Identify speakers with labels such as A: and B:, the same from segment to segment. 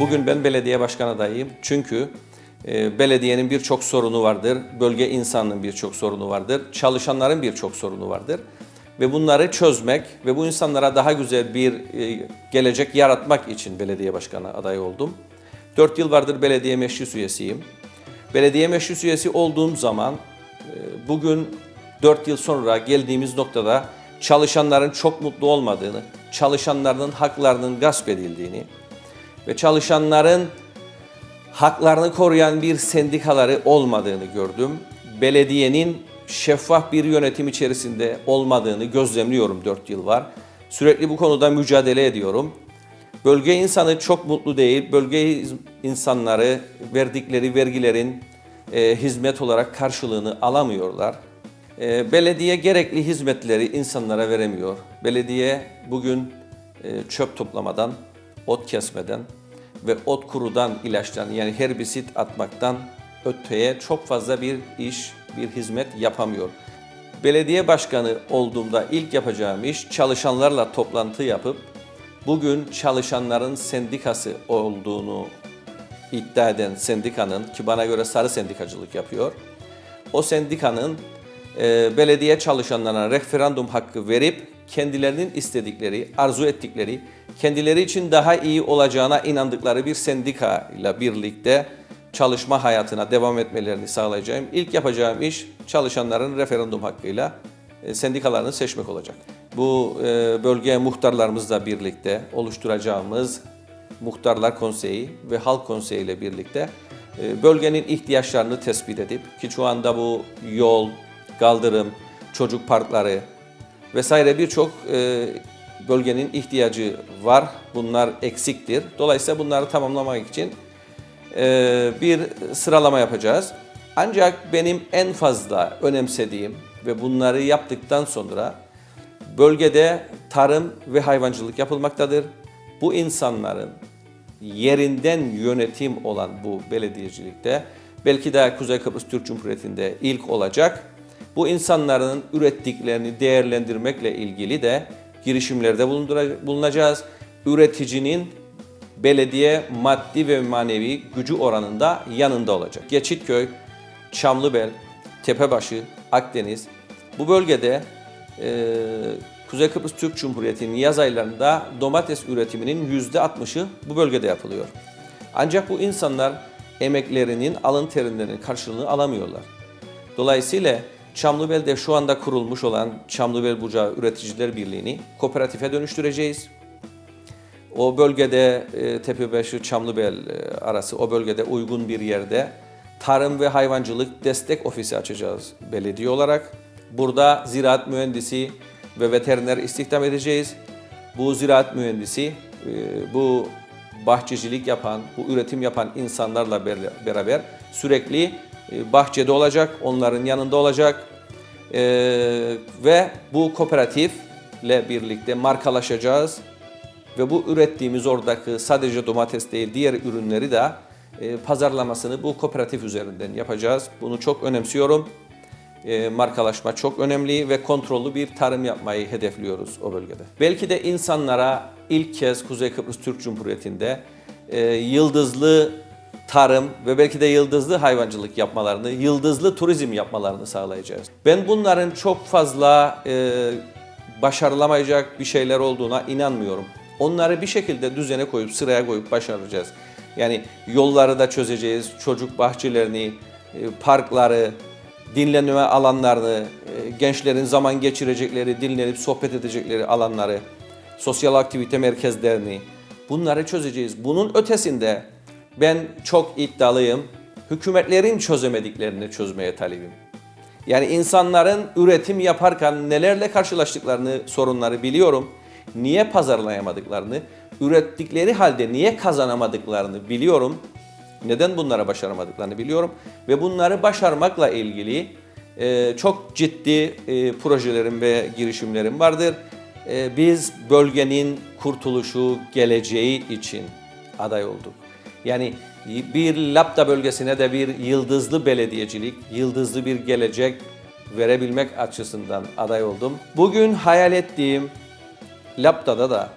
A: Bugün ben belediye başkan adayıyım. Çünkü e, belediyenin birçok sorunu vardır. Bölge insanının birçok sorunu vardır. Çalışanların birçok sorunu vardır. Ve bunları çözmek ve bu insanlara daha güzel bir e, gelecek yaratmak için belediye başkanı adayı oldum. 4 yıl vardır belediye meclis üyesiyim. Belediye meclis üyesi olduğum zaman e, bugün 4 yıl sonra geldiğimiz noktada çalışanların çok mutlu olmadığını, çalışanların haklarının gasp edildiğini, ve çalışanların haklarını koruyan bir sendikaları olmadığını gördüm. Belediyenin şeffaf bir yönetim içerisinde olmadığını gözlemliyorum 4 yıl var. Sürekli bu konuda mücadele ediyorum. Bölge insanı çok mutlu değil. Bölge insanları verdikleri vergilerin e, hizmet olarak karşılığını alamıyorlar. E, belediye gerekli hizmetleri insanlara veremiyor. Belediye bugün e, çöp toplamadan, ot kesmeden ve ot kurudan ilaçtan yani herbisit atmaktan öteye çok fazla bir iş, bir hizmet yapamıyor. Belediye başkanı olduğumda ilk yapacağım iş çalışanlarla toplantı yapıp bugün çalışanların sendikası olduğunu iddia eden sendikanın ki bana göre sarı sendikacılık yapıyor. O sendikanın e, belediye çalışanlarına referandum hakkı verip kendilerinin istedikleri, arzu ettikleri, kendileri için daha iyi olacağına inandıkları bir sendika ile birlikte çalışma hayatına devam etmelerini sağlayacağım. İlk yapacağım iş çalışanların referandum hakkıyla e, sendikalarını seçmek olacak. Bu e, bölge muhtarlarımızla birlikte oluşturacağımız Muhtarlar Konseyi ve Halk Konseyi ile birlikte e, bölgenin ihtiyaçlarını tespit edip ki şu anda bu yol, kaldırım, çocuk parkları vesaire birçok e, bölgenin ihtiyacı var. Bunlar eksiktir. Dolayısıyla bunları tamamlamak için e, bir sıralama yapacağız. Ancak benim en fazla önemsediğim ve bunları yaptıktan sonra bölgede tarım ve hayvancılık yapılmaktadır. Bu insanların yerinden yönetim olan bu belediyecilikte belki de Kuzey Kıbrıs Türk Cumhuriyeti'nde ilk olacak. Bu insanların ürettiklerini değerlendirmekle ilgili de girişimlerde bulunacağız. Üreticinin belediye maddi ve manevi gücü oranında yanında olacak. Geçitköy, Çamlıbel, Tepebaşı, Akdeniz bu bölgede e, Kuzey Kıbrıs Türk Cumhuriyeti'nin yaz aylarında domates üretiminin %60'ı bu bölgede yapılıyor. Ancak bu insanlar emeklerinin, alın terilerinin karşılığını alamıyorlar. Dolayısıyla Çamlıbel'de şu anda kurulmuş olan Çamlıbel Bucağı Üreticiler Birliği'ni kooperatife dönüştüreceğiz. O bölgede e, Tepebaşı Çamlıbel e, arası o bölgede uygun bir yerde tarım ve hayvancılık destek ofisi açacağız belediye olarak. Burada ziraat mühendisi ve veteriner istihdam edeceğiz. Bu ziraat mühendisi e, bu bahçecilik yapan, bu üretim yapan insanlarla ber- beraber sürekli bahçede olacak, onların yanında olacak E, ve bu kooperatifle birlikte markalaşacağız ve bu ürettiğimiz oradaki sadece domates değil diğer ürünleri de e, pazarlamasını bu kooperatif üzerinden yapacağız. Bunu çok önemsiyorum. E, markalaşma çok önemli ve kontrollü bir tarım yapmayı hedefliyoruz o bölgede. Belki de insanlara ilk kez Kuzey Kıbrıs Türk Cumhuriyeti'nde e, yıldızlı tarım ve belki de yıldızlı hayvancılık yapmalarını, yıldızlı turizm yapmalarını sağlayacağız. Ben bunların çok fazla e, başarılamayacak bir şeyler olduğuna inanmıyorum. Onları bir şekilde düzene koyup sıraya koyup başaracağız. Yani yolları da çözeceğiz, çocuk bahçelerini, e, parkları, dinlenme alanlarını, e, gençlerin zaman geçirecekleri, dinlenip sohbet edecekleri alanları, sosyal aktivite merkezlerini bunları çözeceğiz. Bunun ötesinde ben çok iddialıyım. Hükümetlerin çözemediklerini çözmeye talibim. Yani insanların üretim yaparken nelerle karşılaştıklarını, sorunları biliyorum. Niye pazarlayamadıklarını, ürettikleri halde niye kazanamadıklarını biliyorum. Neden bunlara başaramadıklarını biliyorum. Ve bunları başarmakla ilgili e, çok ciddi e, projelerim ve girişimlerim vardır. E, biz bölgenin kurtuluşu, geleceği için aday olduk. Yani bir Lapta bölgesine de bir yıldızlı belediyecilik, yıldızlı bir gelecek verebilmek açısından aday oldum. Bugün hayal ettiğim Lapta'da da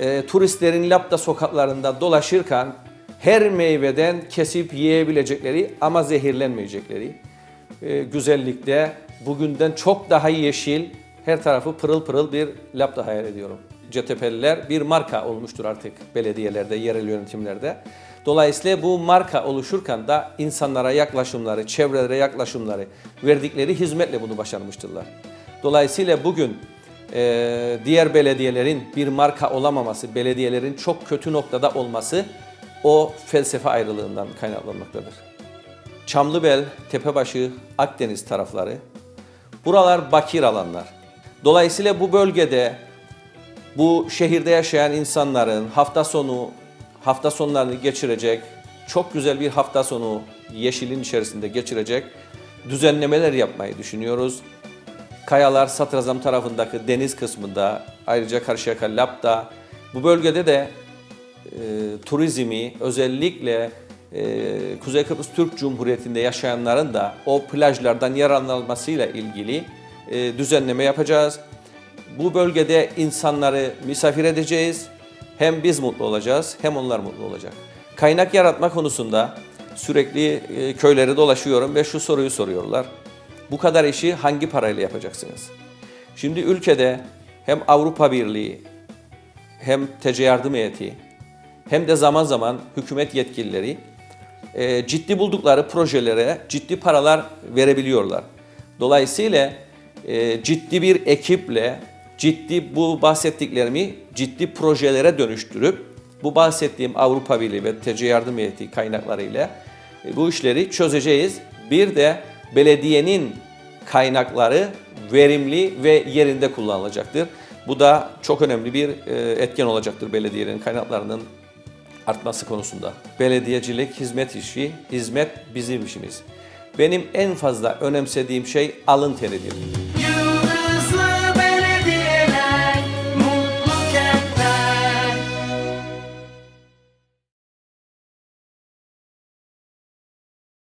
A: e, turistlerin Lapta sokaklarında dolaşırken her meyveden kesip yiyebilecekleri ama zehirlenmeyecekleri e, güzellikte bugünden çok daha yeşil her tarafı pırıl pırıl bir Lapta hayal ediyorum. CTP'liler bir marka olmuştur artık belediyelerde, yerel yönetimlerde. Dolayısıyla bu marka oluşurken de insanlara yaklaşımları, çevrelere yaklaşımları, verdikleri hizmetle bunu başarmıştırlar. Dolayısıyla bugün e, diğer belediyelerin bir marka olamaması, belediyelerin çok kötü noktada olması o felsefe ayrılığından kaynaklanmaktadır. Çamlıbel, Tepebaşı, Akdeniz tarafları. Buralar bakir alanlar. Dolayısıyla bu bölgede bu şehirde yaşayan insanların hafta sonu hafta sonlarını geçirecek, çok güzel bir hafta sonu yeşilin içerisinde geçirecek düzenlemeler yapmayı düşünüyoruz. Kayalar Satrazam tarafındaki deniz kısmında, ayrıca Karşıyaka Lap'ta bu bölgede de e, turizmi özellikle e, Kuzey Kıbrıs Türk Cumhuriyeti'nde yaşayanların da o plajlardan yararlanmasıyla ilgili e, düzenleme yapacağız. Bu bölgede insanları misafir edeceğiz. Hem biz mutlu olacağız hem onlar mutlu olacak. Kaynak yaratma konusunda sürekli e, köyleri dolaşıyorum ve şu soruyu soruyorlar. Bu kadar işi hangi parayla yapacaksınız? Şimdi ülkede hem Avrupa Birliği hem TC yardım heyeti hem de zaman zaman hükümet yetkilileri e, ciddi buldukları projelere ciddi paralar verebiliyorlar. Dolayısıyla e, ciddi bir ekiple ciddi bu bahsettiklerimi ciddi projelere dönüştürüp bu bahsettiğim Avrupa Birliği ve TC yardım heyeti kaynaklarıyla e, bu işleri çözeceğiz. Bir de belediyenin kaynakları verimli ve yerinde kullanılacaktır. Bu da çok önemli bir e, etken olacaktır belediyenin kaynaklarının artması konusunda. Belediyecilik hizmet işi, hizmet bizim işimiz. Benim en fazla önemsediğim şey alın teridir.